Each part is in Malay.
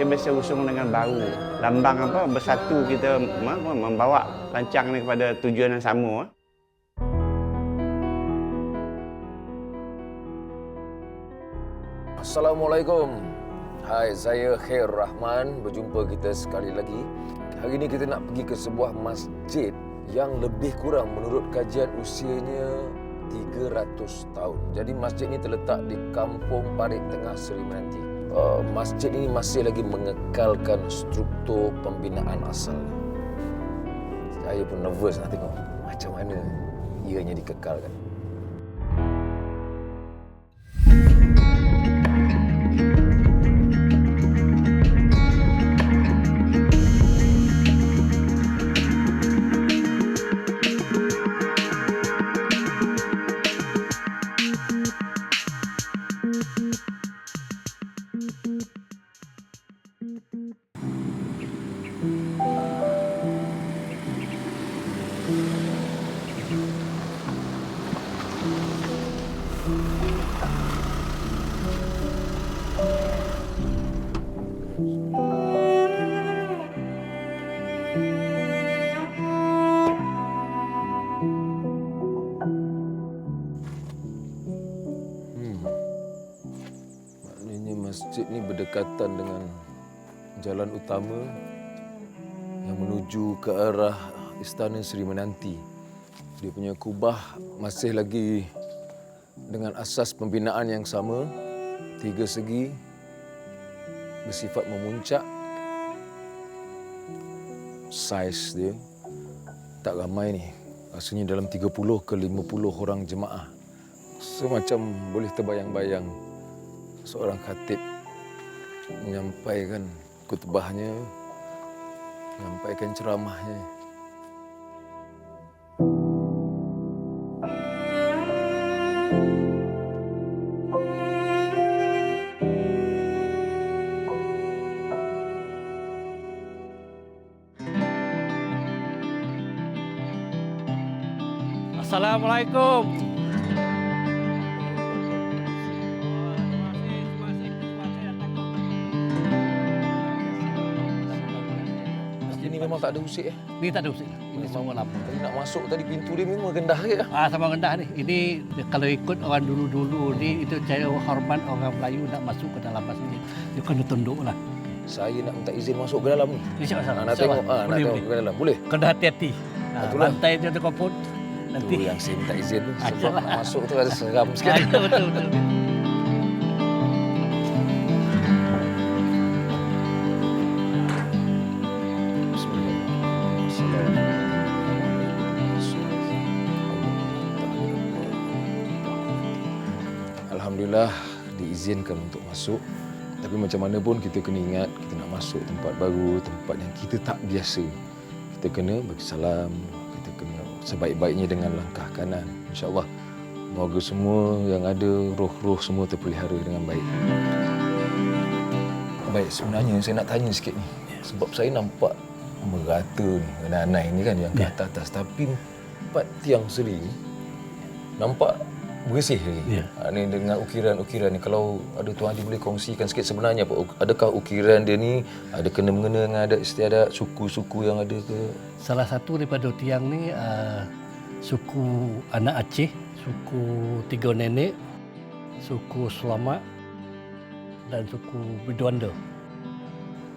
dia biasa usung dengan bahu. Lambang apa bersatu kita membawa rancang ni kepada tujuan yang sama. Assalamualaikum. Hai, saya Khair Rahman. Berjumpa kita sekali lagi. Hari ini kita nak pergi ke sebuah masjid yang lebih kurang menurut kajian usianya 300 tahun. Jadi masjid ini terletak di Kampung Parit Tengah Seri Menanti. Uh, masjid ini masih lagi mengekalkan struktur pembinaan asal. Saya pun nervous nak tengok macam mana ianya dikekalkan. Berdekatan dengan jalan utama yang menuju ke arah Istana Seri Menanti. Dia punya kubah masih lagi dengan asas pembinaan yang sama, tiga segi bersifat memuncak. Saiz dia tak ramai ni. Rasanya dalam 30 ke 50 orang jemaah. Semacam boleh terbayang-bayang seorang khatib menyampaikan khutbahnya, menyampaikan ceramahnya. Assalamualaikum. Memang tak ada usik eh. Ni tak ada usik. Ini semua lama. Tadi nak masuk tadi pintu dia memang rendah ke ah. Ah sama rendah ni. Ini kalau ikut orang dulu-dulu ni itu cara hormat orang Melayu nak masuk ke dalam masjid. Dia kena tunduk lah. Saya nak minta izin masuk ke dalam ni. InsyaAllah. Ah, nak tengok ah, nak tengok ke dalam. Boleh? Kena hati-hati. Ah, Itulah. lantai dia pun nanti. Tu yang saya minta izin tu sebab Ajalah. nak masuk tu ada seram Ah, sikit. betul, diizinkan untuk masuk. Tapi macam mana pun kita kena ingat kita nak masuk tempat baru, tempat yang kita tak biasa. Kita kena bagi salam, kita kena sebaik-baiknya dengan langkah kanan. InsyaAllah moga semua yang ada roh-roh semua terpelihara dengan baik. Baik, sebenarnya saya nak tanya sikit ni. Sebab saya nampak merata ni, anai ni kan yang ke Ya. atas-atas. Tapi empat tiang seri nampak bersih lagi. Ya. Ha, ni dengan ukiran-ukiran ni. Kalau ada Tuan Haji boleh kongsikan sikit sebenarnya apa? Adakah ukiran dia ni ada kena-mengena dengan adat istiadat suku-suku yang ada ke? Salah satu daripada tiang ni uh, suku anak Aceh, suku Tiga Nenek, suku Selamat dan suku Biduanda.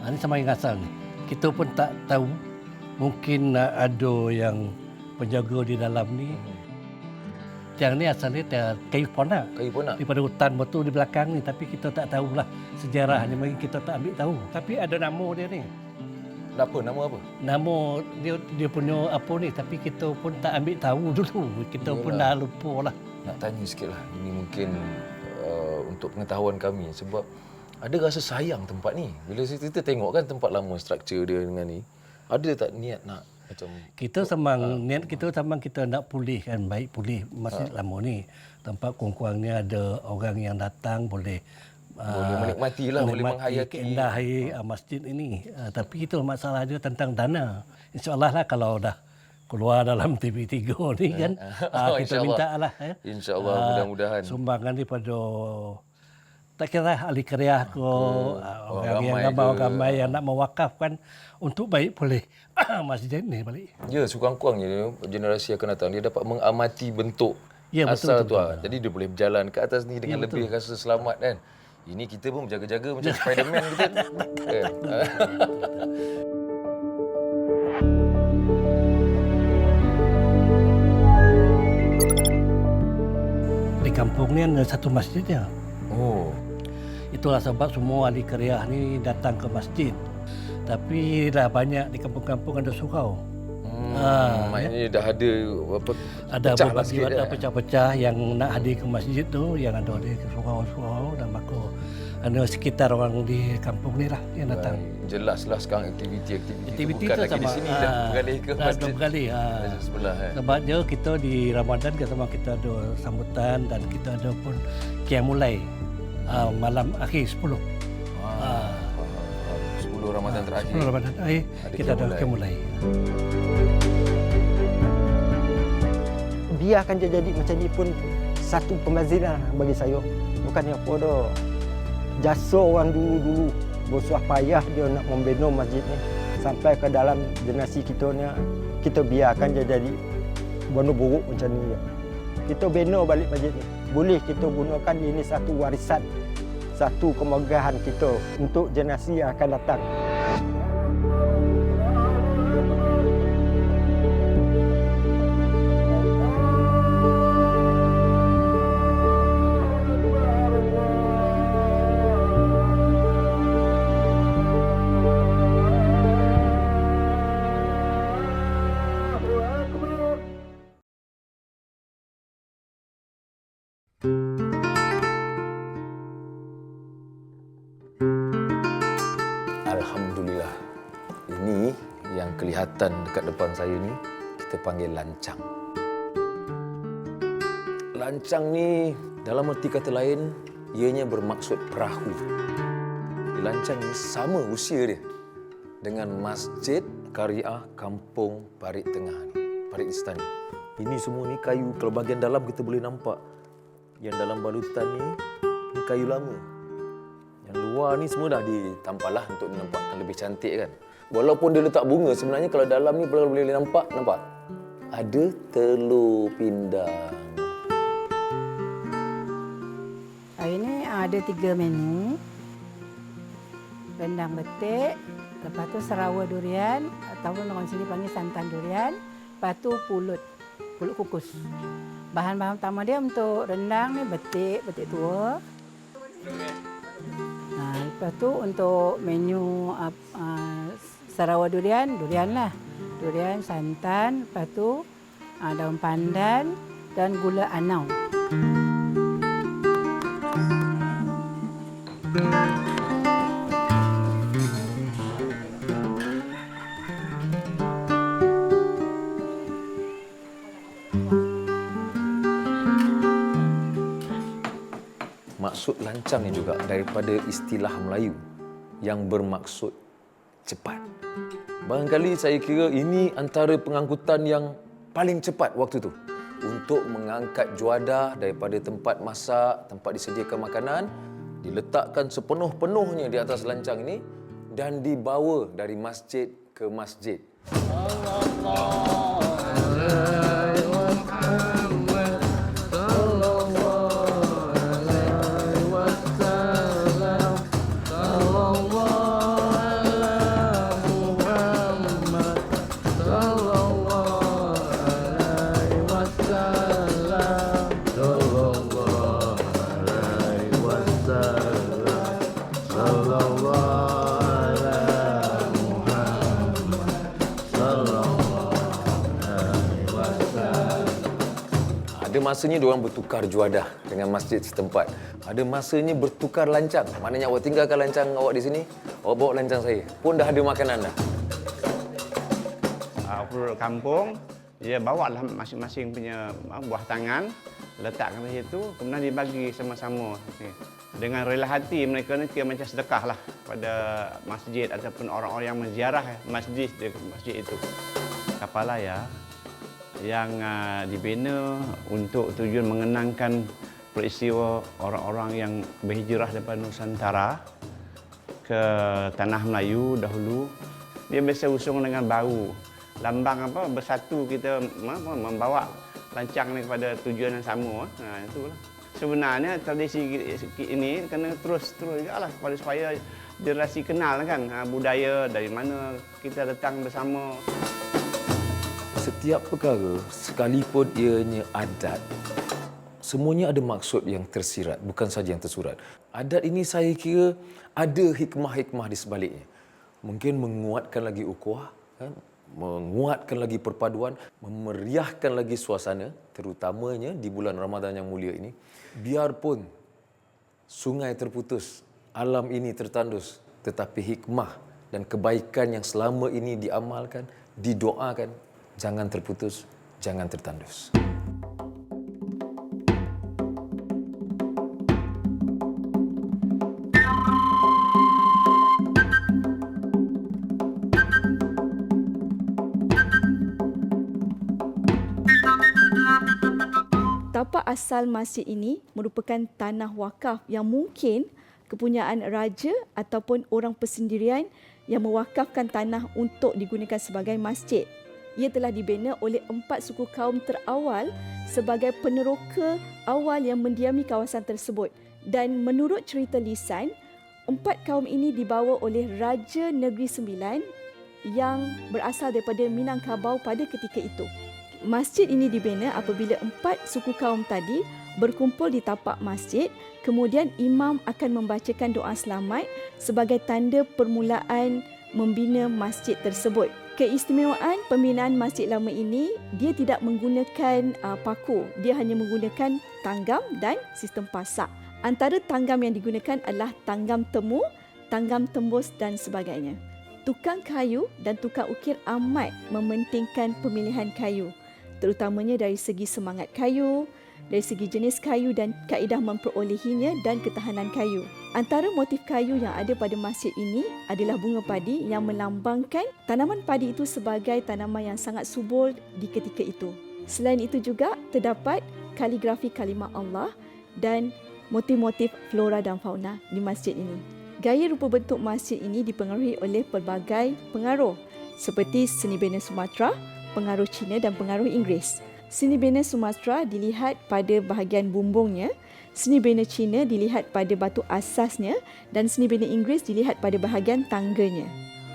Ha, ini sama yang asal ni. Kita pun tak tahu. Mungkin uh, ada yang penjaga di dalam ni. Tiang ni asalnya tiang kayu ponak. Kayu pun nak? Daripada hutan betul di belakang ni. Tapi kita tak tahulah sejarahnya. Mungkin kita tak ambil tahu. Tapi ada nama dia ni. Apa? Nama apa? Nama dia dia punya apa ni tapi kita pun tak ambil tahu dulu. Kita pun Yalah. dah lupa lah. Nak tanya sikit lah. Ini mungkin uh, untuk pengetahuan kami. Sebab ada rasa sayang tempat ni. Bila kita tengok kan tempat lama struktur dia dengan ni. Ada tak niat nak macam Kita semang niat kita semang kita nak pulihkan baik pulih masjid lama ni. Tempat kurang-kurangnya ada orang yang datang boleh Boleh ah, menikmati lah, boleh menghayati. keindahan ah, masjid ini. Ah, tapi itu masalah dia tentang dana. InsyaAllah lah kalau dah keluar dalam TV3 ni kan ah, Oh, kita minta lah ya. InsyaAllah, Ah, mudah-mudahan. Sumbangan daripada tak kira ahli karya ke ah, orang orang yang ramai gambar ke. gambar yang nak mewakafkan untuk baik boleh masjid ni balik. Ya, sekurang-kurangnya generasi akan datang dia dapat mengamati bentuk Ya, betul, asal betul, tu. ah. Jadi dia boleh berjalan ke atas ni dengan Ya, lebih rasa selamat kan. Ini kita pun berjaga-jaga macam Spiderman kita. Kan? Di kampung ni ada satu masjidnya. Oh. Itulah sebab semua ahli karya ni datang ke masjid. Tapi dah banyak di kampung-kampung ada surau. Hmm, Ah, maknanya dah ada apa Ada pecah lah berbagi ada eh. pecah-pecah yang nak hadir ke masjid tu yang ada di surau-surau dan maka ada sekitar orang di kampung ni lah yang datang. Baik. Jelaslah sekarang aktiviti-aktiviti Aktiviti tu bukan lagi di sama, sini ah, dah beralih ke dah masjid. dah beralih, ah. Masjid sebelah eh. Sebab dia kita di Ramadan kita sama kita ada sambutan dan kita ada pun Qiyamulai uh, malam akhir 10. Ah. 10 Ramadan terakhir. 10 Ramadan akhir Ada kita ada Qiyamulai. Qiyamulai. biarkan dia jadi macam ni pun satu pemaziran bagi saya. Bukannya apa dah. Jasa orang dulu-dulu bersuah payah dia nak membina masjid ni sampai ke dalam generasi kita ni kita biarkan dia jadi benda buruk macam ni. Kita bina balik masjid ni. Boleh kita gunakan ini satu warisan satu kemegahan kita untuk generasi yang akan datang. Kelihatan dekat depan saya ni kita panggil lancang. Lancang ni dalam erti kata lain ianya bermaksud perahu. Lancang ni sama usia dia dengan Masjid Kariah Kampung Parit Tengah ni, Parit Istani. Ini semua ni kayu kalau bahagian dalam kita boleh nampak yang dalam balutan ni ni kayu lama. Yang luar ni semua dah ditampal lah untuk nampakkan lebih cantik kan. Walaupun dia letak bunga sebenarnya kalau dalam ni kalau boleh nampak, nampak? Ada telur pindang. Hari ni ah, ada tiga menu. Rendang betik, lepas tu serawa durian ataupun orang sini panggil santan durian, lepas tu pulut, pulut kukus. Bahan-bahan utama dia untuk rendang ni betik, betik tua. Ha, lepas tu untuk menu uh, uh, serawa durian, durian lah. Durian, santan, lepas tu uh, daun pandan dan gula anau. Maksud lancang ni juga daripada istilah Melayu yang bermaksud cepat. Barangkali saya kira ini antara pengangkutan yang paling cepat waktu tu untuk mengangkat juadah daripada tempat masak, tempat disediakan makanan, diletakkan sepenuh-penuhnya di atas lancang ini dan dibawa dari masjid ke masjid. Ada masanya diorang bertukar juadah dengan masjid setempat. Ada masanya bertukar lancang. Maknanya awak tinggalkan lancang awak di sini, awak bawa lancang saya. Pun dah ada makanan dah. uh, kampung dia bawa lah masing-masing punya uh, buah tangan letakkan di situ kemudian dibagi sama-sama dengan rela hati mereka ni kira macam sedekah lah pada masjid ataupun orang-orang yang menziarah masjid di masjid itu Kapalaya yang uh, dibina untuk tujuan mengenangkan peristiwa orang-orang yang berhijrah daripada Nusantara ke tanah Melayu dahulu. Dia biasa usung dengan bau. Lambang apa bersatu kita membawa rancang ni kepada tujuan yang sama. Ha itulah. Sebenarnya tradisi ini kena terus terus juga lah supaya supaya generasi kenal kan ha, budaya dari mana kita datang bersama Setiap perkara, sekalipun ianya adat, semuanya ada maksud yang tersirat, bukan saja yang tersurat. Adat ini saya kira ada hikmah-hikmah di sebaliknya. Mungkin menguatkan lagi ukhuwah, kan? menguatkan lagi perpaduan, memeriahkan lagi suasana, terutamanya di bulan Ramadan yang mulia ini. Biarpun sungai terputus, alam ini tertandus, tetapi hikmah dan kebaikan yang selama ini diamalkan, didoakan, jangan terputus, jangan tertandus. Tapak asal masjid ini merupakan tanah wakaf yang mungkin kepunyaan raja ataupun orang persendirian yang mewakafkan tanah untuk digunakan sebagai masjid. Ia telah dibina oleh empat suku kaum terawal sebagai peneroka awal yang mendiami kawasan tersebut. Dan menurut cerita lisan, empat kaum ini dibawa oleh Raja Negeri Sembilan yang berasal daripada Minangkabau pada ketika itu. Masjid ini dibina apabila empat suku kaum tadi berkumpul di tapak masjid, kemudian imam akan membacakan doa selamat sebagai tanda permulaan membina masjid tersebut. Keistimewaan pembinaan masjid lama ini, dia tidak menggunakan uh, paku, dia hanya menggunakan tanggam dan sistem pasak. Antara tanggam yang digunakan adalah tanggam temu, tanggam tembus dan sebagainya. Tukang kayu dan tukang ukir amat mementingkan pemilihan kayu terutamanya dari segi semangat kayu, dari segi jenis kayu dan kaedah memperolehinya dan ketahanan kayu. Antara motif kayu yang ada pada masjid ini adalah bunga padi yang melambangkan tanaman padi itu sebagai tanaman yang sangat subur di ketika itu. Selain itu juga terdapat kaligrafi kalimah Allah dan motif-motif flora dan fauna di masjid ini. Gaya rupa bentuk masjid ini dipengaruhi oleh pelbagai pengaruh seperti seni bina Sumatera, pengaruh Cina dan pengaruh Inggeris. Seni bina Sumatera dilihat pada bahagian bumbungnya, seni bina Cina dilihat pada batu asasnya dan seni bina Inggeris dilihat pada bahagian tangganya.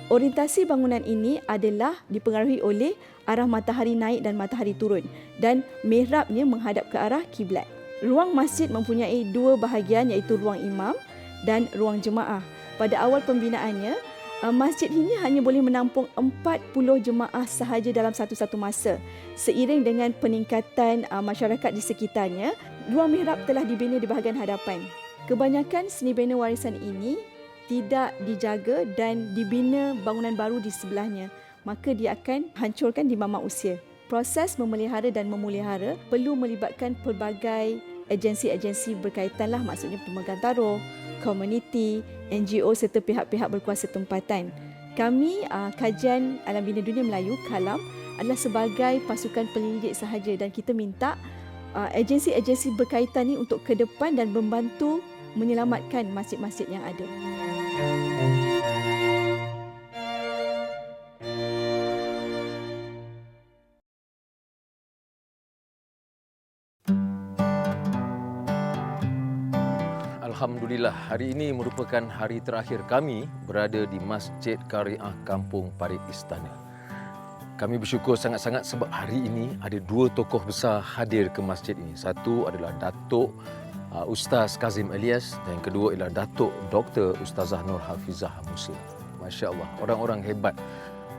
Orientasi bangunan ini adalah dipengaruhi oleh arah matahari naik dan matahari turun dan mihrabnya menghadap ke arah kiblat. Ruang masjid mempunyai dua bahagian iaitu ruang imam dan ruang jemaah. Pada awal pembinaannya, Uh, masjid ini hanya boleh menampung 40 jemaah sahaja dalam satu-satu masa. Seiring dengan peningkatan uh, masyarakat di sekitarnya, ruang mihrab telah dibina di bahagian hadapan. Kebanyakan seni bina warisan ini tidak dijaga dan dibina bangunan baru di sebelahnya, maka dia akan hancurkan di mama usia. Proses memelihara dan memulihara perlu melibatkan pelbagai agensi-agensi berkaitan lah maksudnya pemegang taruh, komuniti, NGO serta pihak-pihak berkuasa tempatan. Kami, uh, Kajian Alam Bina Dunia Melayu, KALAM, adalah sebagai pasukan penyelidik sahaja dan kita minta agensi-agensi berkaitan ini untuk ke depan dan membantu menyelamatkan masjid-masjid yang ada. Alhamdulillah, hari ini merupakan hari terakhir kami berada di Masjid Kariah Kampung Parit Istana. Kami bersyukur sangat-sangat sebab hari ini ada dua tokoh besar hadir ke masjid ini. Satu adalah Datuk uh, Ustaz Kazim Elias dan yang kedua adalah Datuk Dr. Ustazah Nur Hafizah Musa. Masya Allah, orang-orang hebat.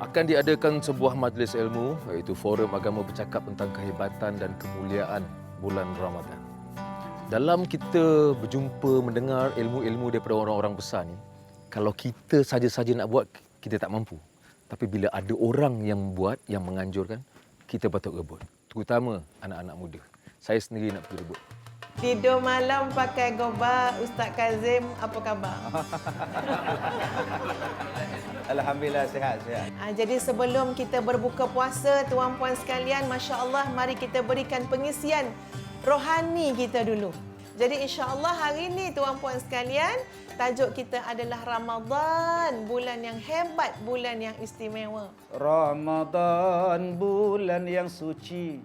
Akan diadakan sebuah majlis ilmu iaitu Forum Agama bercakap tentang kehebatan dan kemuliaan bulan Ramadan. Dalam kita berjumpa mendengar ilmu-ilmu daripada orang-orang besar ni, kalau kita saja-saja nak buat, kita tak mampu. Tapi bila ada orang yang buat, yang menganjurkan, kita patut rebut. Terutama anak-anak muda. Saya sendiri nak pergi rebut. Tidur malam pakai goba, Ustaz Kazim, apa khabar? Alhamdulillah sihat sihat. Ha, jadi sebelum kita berbuka puasa, tuan-puan sekalian, Masya Allah, mari kita berikan pengisian rohani kita dulu. Jadi insya-Allah hari ini tuan-puan sekalian, tajuk kita adalah Ramadan, bulan yang hebat, bulan yang istimewa. Ramadan bulan yang suci.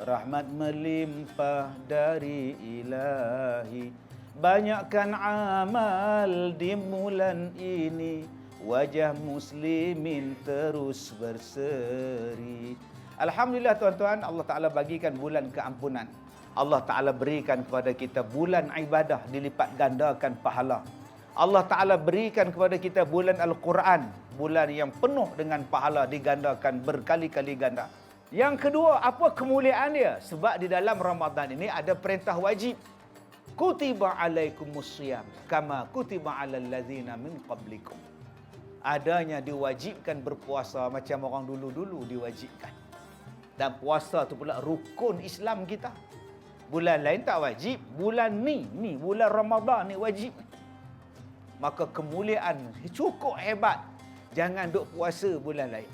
Rahmat melimpah dari ilahi. Banyakkan amal di bulan ini. Wajah muslimin terus berseri. Alhamdulillah tuan-tuan Allah Ta'ala bagikan bulan keampunan Allah Ta'ala berikan kepada kita bulan ibadah dilipat gandakan pahala Allah Ta'ala berikan kepada kita bulan Al-Quran. Bulan yang penuh dengan pahala digandakan berkali-kali ganda. Yang kedua, apa kemuliaan dia? Sebab di dalam Ramadan ini ada perintah wajib. Kutiba alaikumus siyam kama kutiba alal ladzina min qablikum. Adanya diwajibkan berpuasa macam orang dulu-dulu diwajibkan. Dan puasa tu pula rukun Islam kita. Bulan lain tak wajib, bulan ni, ni bulan Ramadan ni wajib maka kemuliaan cukup hebat. Jangan duk puasa bulan lain.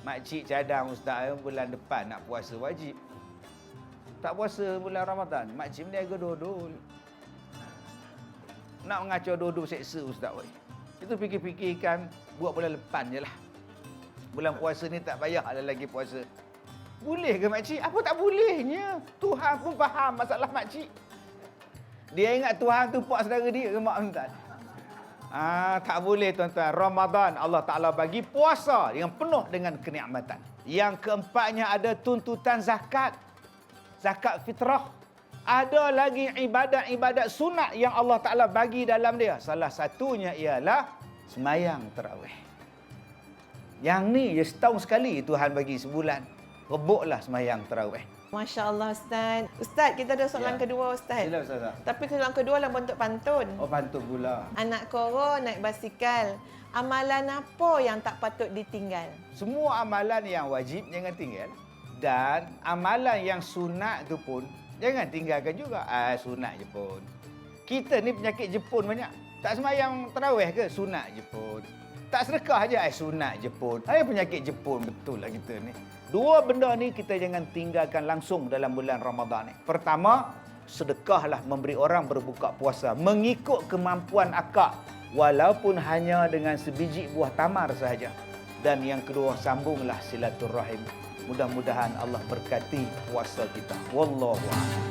Makcik cadang ustaz eh, bulan depan nak puasa wajib. Tak puasa bulan Ramadan. Makcik meniaga dodol. Nak mengacau dodol seksa ustaz weh. Itu fikir-fikirkan buat bulan depan je lah. Bulan puasa ni tak payah ada lagi puasa. Boleh ke makcik? Apa tak bolehnya? Tuhan pun faham masalah makcik. Dia ingat Tuhan tu pak saudara dia ke mak tuan? Ah, tak boleh tuan-tuan. Ramadan Allah Taala bagi puasa yang penuh dengan kenikmatan. Yang keempatnya ada tuntutan zakat. Zakat fitrah. Ada lagi ibadat-ibadat sunat yang Allah Taala bagi dalam dia. Salah satunya ialah semayang tarawih. Yang ni ya setahun sekali Tuhan bagi sebulan. Rebuklah semayang tarawih. Masya Allah Ustaz. Ustaz, kita ada soalan Ya. kedua Ustaz. Sila ustazah. Tapi soalan kedua dalam bentuk pantun. Oh pantun pula. Anak koro naik basikal. Amalan apa yang tak patut ditinggal? Semua amalan yang wajib jangan tinggal dan amalan yang sunat tu pun jangan tinggalkan juga. Ah sunat je pun. Kita ni penyakit Jepun banyak. Tak semayang tarawih ke? Sunat je pun. Tak sedekah je, ai sunat je pun. Hai penyakit Jepun betul lah kita ni. Dua benda ni kita jangan tinggalkan langsung dalam bulan Ramadan ni. Pertama, sedekahlah memberi orang berbuka puasa mengikut kemampuan akak walaupun hanya dengan sebiji buah tamar sahaja. Dan yang kedua, sambunglah silaturahim. Mudah-mudahan Allah berkati puasa kita. Wallahu a'lam.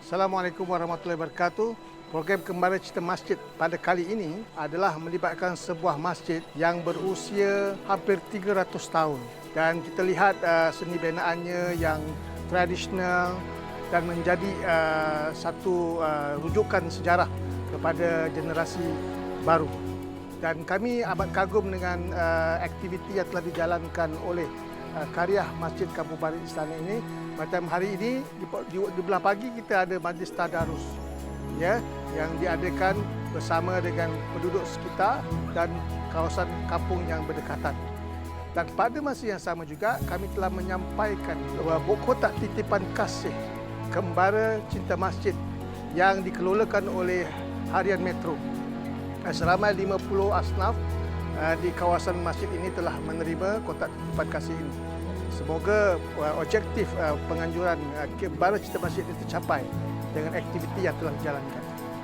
Assalamualaikum warahmatullahi wabarakatuh. Program Kembara Cita Masjid pada kali ini adalah melibatkan sebuah masjid yang berusia hampir 300 tahun. Dan kita lihat uh, seni benaannya yang tradisional dan menjadi uh, satu uh, rujukan sejarah kepada generasi baru. Dan kami amat kagum dengan uh, aktiviti yang telah dijalankan oleh uh, karya Masjid Kampung Bari Istana ini. Macam hari ini di, di, di belah pagi kita ada majlis tadarus ya yang diadakan bersama dengan penduduk sekitar dan kawasan kampung yang berdekatan. Dan pada masa yang sama juga kami telah menyampaikan buku kotak titipan kasih Kembara Cinta Masjid yang dikelolakan oleh Harian Metro. Eh, Seramai 50 asnaf eh, di kawasan masjid ini telah menerima kotak titipan kasih ini. Semoga eh, objektif penganjuran Kembara Cinta Masjid ini tercapai dengan aktiviti yang telah dijalankan.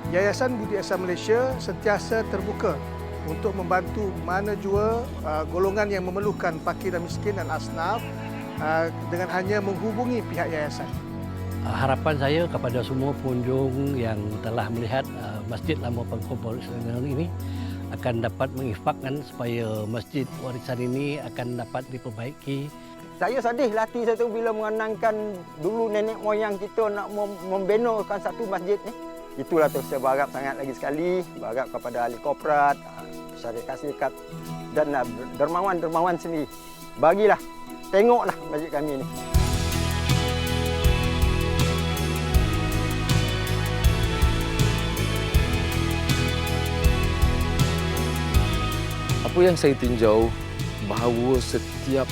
Yayasan Budi Asa Malaysia sentiasa terbuka untuk membantu mana jua uh, golongan yang memerlukan fakir dan miskin dan asnaf uh, dengan hanya menghubungi pihak yayasan. Uh, harapan saya kepada semua pengunjung yang telah melihat uh, Masjid Lama Pengkumpul Selangor ini akan dapat menginfakkan supaya masjid warisan ini akan dapat diperbaiki Saya sedih hati saya tu bila mengenangkan dulu nenek moyang kita nak mem- membinakan satu masjid ni. Itulah tu saya berharap sangat lagi sekali berharap kepada ahli korporat, ah, syarikat syarikat dan ah, dermawan-dermawan sendiri. Bagilah, tengoklah masjid kami ni. Apa yang saya tinjau bahawa setiap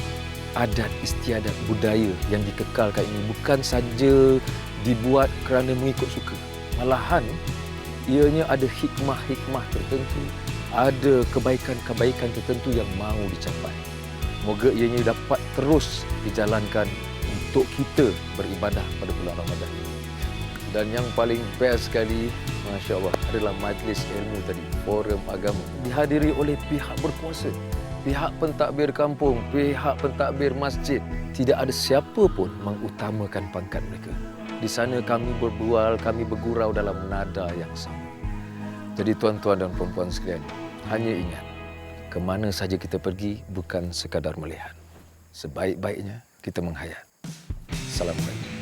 adat istiadat budaya yang dikekalkan ini bukan saja dibuat kerana mengikut suka. Malahan ianya ada hikmah-hikmah tertentu, ada kebaikan-kebaikan tertentu yang mahu dicapai. Moga ianya dapat terus dijalankan untuk kita beribadah pada bulan Ramadan ini. Dan yang paling best sekali, Masya Allah, adalah majlis ilmu tadi, forum agama. Dihadiri oleh pihak berkuasa, pihak pentadbir kampung, pihak pentadbir masjid. Tidak ada siapa pun mengutamakan pangkat mereka. Di sana kami berbual, kami bergurau dalam nada yang sama. Jadi tuan-tuan dan puan-puan sekalian, hanya ingat, ke mana saja kita pergi bukan sekadar melihat. Sebaik-baiknya kita menghayat. Assalamualaikum.